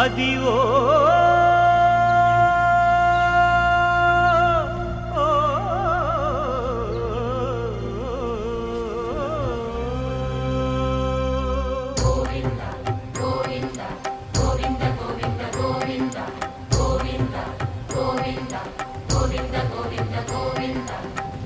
అదివో. గోవిందా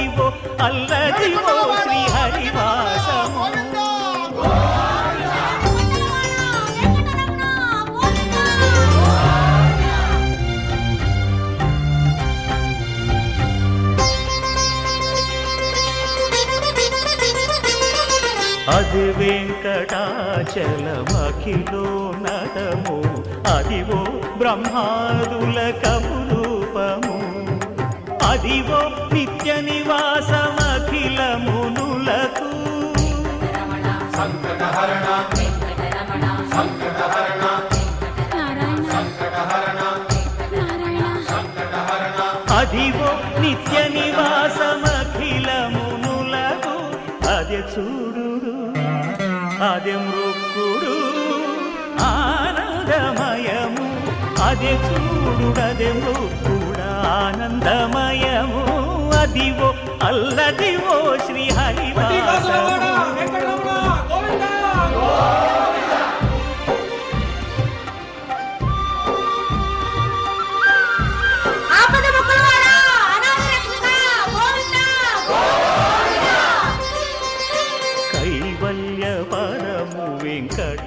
అదివో అల్లదివో శ్రీహరివాసము. అది వెంకటాచలమఖిలో నటము. అదివో బ్రహ్మాదుల అదివో నిత్య నివాసమఖిల మునులకు అదివో నిత్య నివాసమఖిల మునులకు అది చూడు అది మృక్కుడు ఆనందమయము. అది చూడు అది మృక్కుడు ఆనందమయ అదివో అల్లదివో శ్రీ కైవల్య పరము వెంకట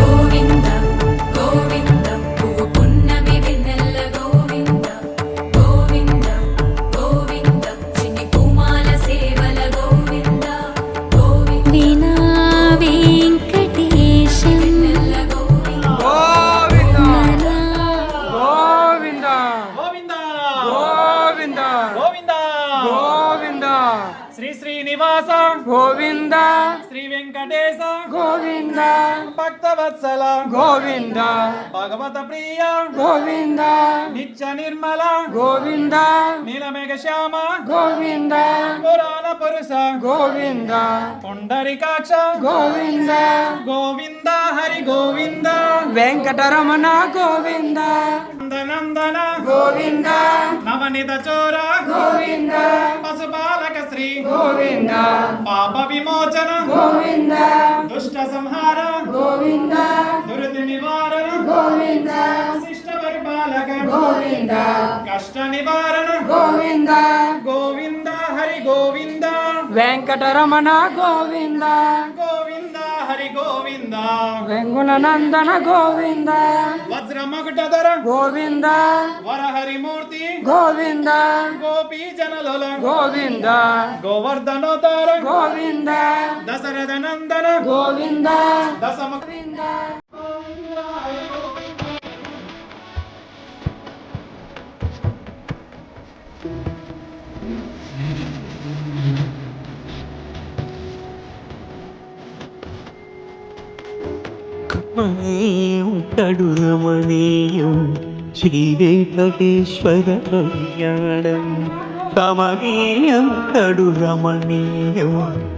శ్రీనివాస గోవింద శ్రీ వెంకటేశ గోవింద భక్తవత్సల గోవింద భగవత ప్రియ గోవింద నిత్య నిర్మల గోవింద నీలమేఘ శ్యామ గోవింద పురుష గోవింద పుండరికాక్ష గోవింద గోవింద హరి గోవింద వెంకటరమణ గోవింద నందనందన గోవింద నవనిత చోర గోవింద పశుపాలక శ్రీ గోవింద పాప విమోచన గోవింద దుష్ట సంహార గోవింద దురిత నివారణ గోవింద శిష్ట పరిపాలక గోవింద కష్ట నివారణ గోవింద గోవింద. వెంకటరమణ గోవింద. గోవింద హరి గోవింద. వెంగుల నందన గోవింద. వజ్ర మకుటధర గోవింద. వరహరి మూర్తి. గోవింద. గోపీ జనలోల. గోవింద. గోవర్ధనోదర గోవింద. దశరథ నందన. గోవింద. దశమ గోవింద. కమనీయం శ్రీ వెంకటేశ్వర కళ్యాణం కమనీయం కడు రమణీయం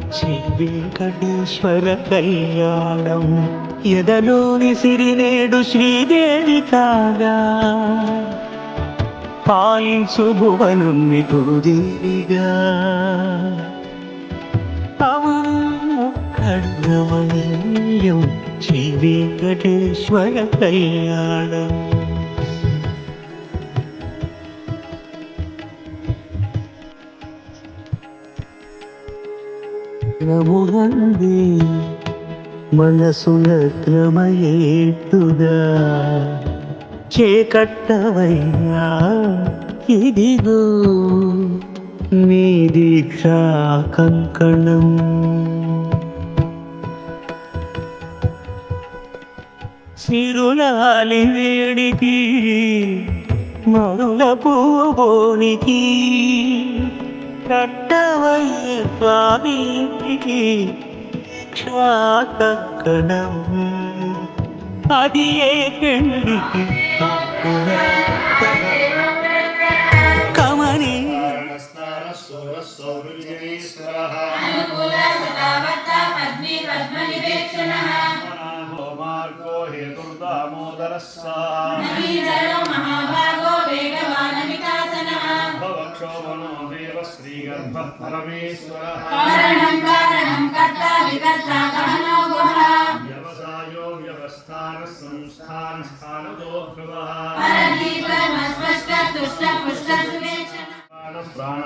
శ్రీ వెంకటేశ్వర కళ్యాణం ఎదలోని సిరినేడు శ్రీదేవి కాగా పాలించు భువనం విభూదేవిగా కడుగమనీయం శ్రీ వెంకటేశ్వర కళ్యాణం. క్రమునంది మనసున క్రమయేట్టుగా చేకట్టవయ్యా ఇదిగో నీ దీక్షా కంకణం. సిరులాలి వేడికి మరుల పూబోనికి కట్టవయ్య స్వామికి క్షాకడం అది ఏ పెళ్ళికి కమని సౌరుజనేశ్వర హేతుర్దామోదరస్సా భవక్షోభనో దేవ శ్రీగర్భ పరమేశ్వర వ్యవసాయో వ్యవస్థాన సంస్థాన స్థానదో ప్రాణద ప్రణవ పృదు సుదర్శన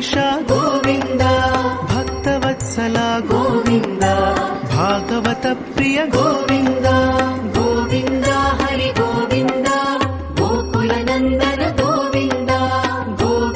వెంకటేశ